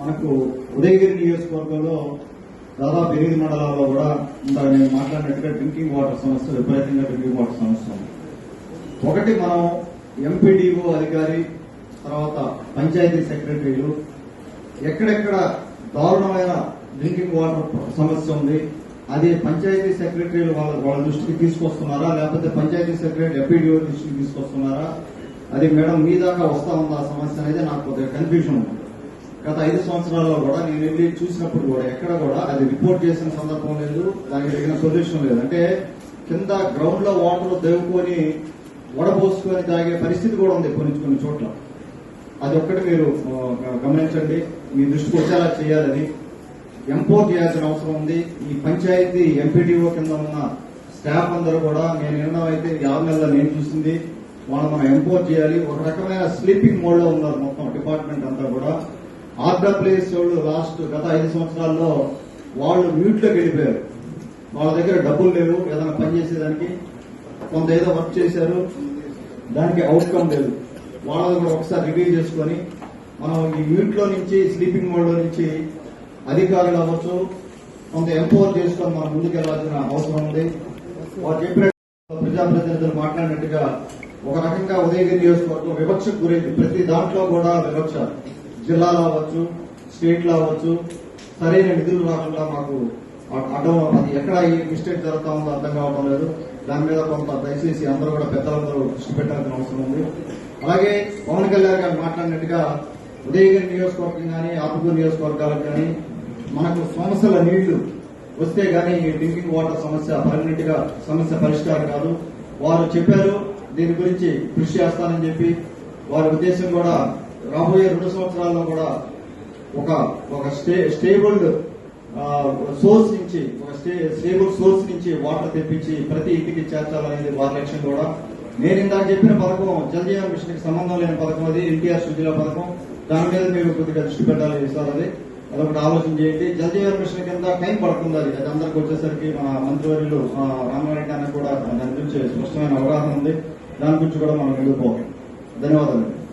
మనకు ఉదయగిరి నియోజకవర్గంలో దాదాపు ఎనిమిది మండలాల్లో కూడా ఇందాక నేను మాట్లాడినట్టుగా డ్రింకింగ్ వాటర్ సమస్య విపరీతంగా డ్రింకింగ్ వాటర్ సమస్య ఒకటి మనం ఎంపీడీఓ అధికారి తర్వాత పంచాయతీ సెక్రటరీలు ఎక్కడెక్కడ దారుణమైన డ్రింకింగ్ వాటర్ సమస్య ఉంది అది పంచాయతీ సెక్రటరీలు వాళ్ళ వాళ్ళ దృష్టికి తీసుకొస్తున్నారా లేకపోతే పంచాయతీ సెక్రటరీ ఎంపీడీఓ దృష్టికి తీసుకొస్తున్నారా? అది మేడం మీ దాకా వస్తా ఉందా ఆ సమస్య అనేది నాకు కొద్దిగా కన్ఫ్యూజన్ ఉంది. గత ఐదు సంవత్సరాల్లో కూడా నేను వెళ్ళి చూసినప్పుడు కూడా ఎక్కడ కూడా అది రిపోర్ట్ చేసిన సందర్భం లేదు దానికి తగిన సొల్యూషన్ లేదు. అంటే కింద గ్రౌండ్లో వాటర్ దేవుకొని వడపోసుకొని తాగే పరిస్థితి కూడా ఉంది కొన్ని కొన్ని చోట్ల. అది ఒక్కటి మీరు గమనించండి. మీ దృష్టికి వచ్చేలా చేయాలని ఎంపోర్ట్ చేయాల్సిన అవసరం ఉంది. ఈ పంచాయతీ ఎంపీడీఓ కింద ఉన్న స్టాఫ్ అందరూ కూడా నేను నిన్న అయితే ఈ ఆరు నెలల్లో నేను చూసింది. వాళ్ళు మనం ఎంపోర్ట్ చేయాలి. ఒక రకమైన స్లీపింగ్ మోడ్లో ఉన్నారు మొత్తం డిపార్ట్మెంట్ అంతా కూడా. ఆర్డబ్ల్యూఎస్ వాళ్ళు లాస్ట్ గత ఐదు సంవత్సరాల్లో వాళ్ళు మ్యూట్లోకి వెళ్ళిపోయారు. వాళ్ళ దగ్గర డబ్బులు లేవు ఏదైనా పని చేసేదానికి కొంత ఏదో వర్క్ చేశారు దానికి అవుట్కమ్ లేదు. వాళ్ళది కూడా ఒకసారి రివ్యూ చేసుకొని మనం ఈ మ్యూట్లో నుంచి స్లీపింగ్ మోడ్లో నుంచి అధికారులు అవ్వచ్చు కొంత ఎంపవర్ చేసుకొని మనం ముందుకెళ్ళాల్సిన అవసరం ఉంది. వారు చెప్పిన ప్రజాప్రతినిధులు మాట్లాడినట్టుగా ఒక రకంగా ఉదయగిరి నియోజకవర్గం వివక్షకు గురైంది. ప్రతి దాంట్లో కూడా వివక్ష. జిల్లాలో అవ్వచ్చు స్టేట్లో అవ్వచ్చు సరైన నిధులు రాకుండా మాకు అడ్డం అది ఎక్కడ ఈ మిస్టేక్ జరుగుతా ఉందో అర్థం కావడం లేదు. దాని మీద కొంత దయచేసి అందరూ కూడా పెద్దలందరూ దృష్టి పెట్టాల్సిన అవసరం ఉంది. అలాగే పవన్ కళ్యాణ్ గారు మాట్లాడినట్టుగా ఉదయగిరి నియోజకవర్గం కానీ ఆపుకూరు నియోజకవర్గాలకు కానీ మనకు సమస్యల నీళ్ళు వస్తే గానీ ఈ డ్రింకింగ్ వాటర్ సమస్య పర్మనెంట్గా సమస్య పరిష్కారం కాదు. వారు చెప్పారు దీని గురించి కృషి చేస్తానని చెప్పి వారి ఉద్దేశం కూడా రాబోయే రెండు సంవత్సరాల్లో కూడా ఒక ఒక స్టే స్టేబుల్ సోర్స్ నుంచి ఒక స్టే స్టేబుల్ సోర్స్ నుంచి వాటర్ తెప్పించి ప్రతి ఇంటికి చేర్చాలనేది వారి లక్ష్యం కూడా. నేను ఇందాక చెప్పిన పథకం జల్ జీవన్ మిషన్కి సంబంధం లేని పథకం అది ఎన్టీఆర్ సుజల పథకం. దాని మీద మీరు కొద్దిగా దృష్టి పెట్టాలి సార్ అది. అదొకటి ఆలోచన చేయండి. జల్ మిషన్ కింద టైం పడుతుంది అది. అది అందరికి వచ్చేసరికి మన మంత్రివర్యులు రామారెడ్డి అన్న కూడా దాని గురించి స్పష్టమైన అవగాహన ఉంది. దాని గురించి కూడా మనం వెళ్ళిపోవాలి. ధన్యవాదాలు.